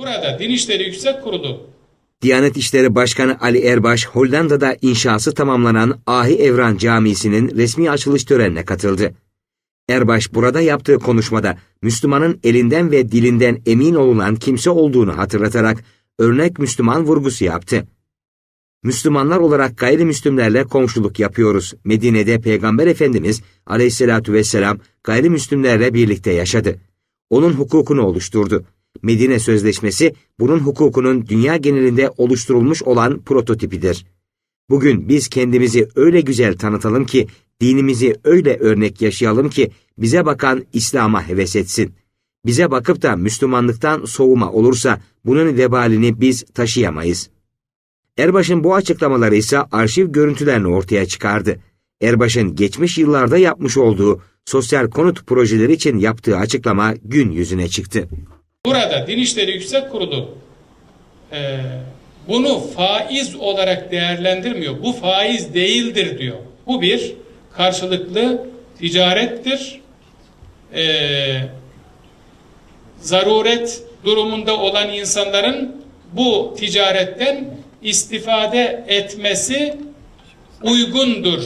Burada Din İşleri Yüksek Kurulu Diyanet İşleri Başkanı Ali Erbaş, Hollanda'da inşası tamamlanan Ahi Evran Camisi'nin resmi açılış törenine katıldı. Erbaş burada yaptığı konuşmada Müslümanın elinden ve dilinden emin olunan kimse olduğunu hatırlatarak örnek Müslüman vurgusu yaptı. Müslümanlar olarak gayrimüslimlerle komşuluk yapıyoruz. Medine'de Peygamber Efendimiz aleyhissalatü vesselam gayrimüslimlerle birlikte yaşadı. Onun hukukunu oluşturdu. Medine Sözleşmesi bunun hukukunun dünya genelinde oluşturulmuş olan prototipidir. Bugün biz kendimizi öyle güzel tanıtalım ki, dinimizi öyle örnek yaşayalım ki bize bakan İslam'a heves etsin. Bize bakıp da Müslümanlıktan soğuma olursa bunun vebalini biz taşıyamayız. Erbaş'ın bu açıklamaları ise arşiv görüntülerini ortaya çıkardı. Erbaş'ın geçmiş yıllarda yapmış olduğu sosyal konut projeleri için yaptığı açıklama gün yüzüne çıktı. Burada Din İşleri Yüksek Kurulu eee, bunu faiz olarak değerlendirmiyor. Bu faiz değildir diyor. Bu bir karşılıklı ticarettir. Eee, zaruret durumunda olan insanların bu ticaretten istifade etmesi uygundur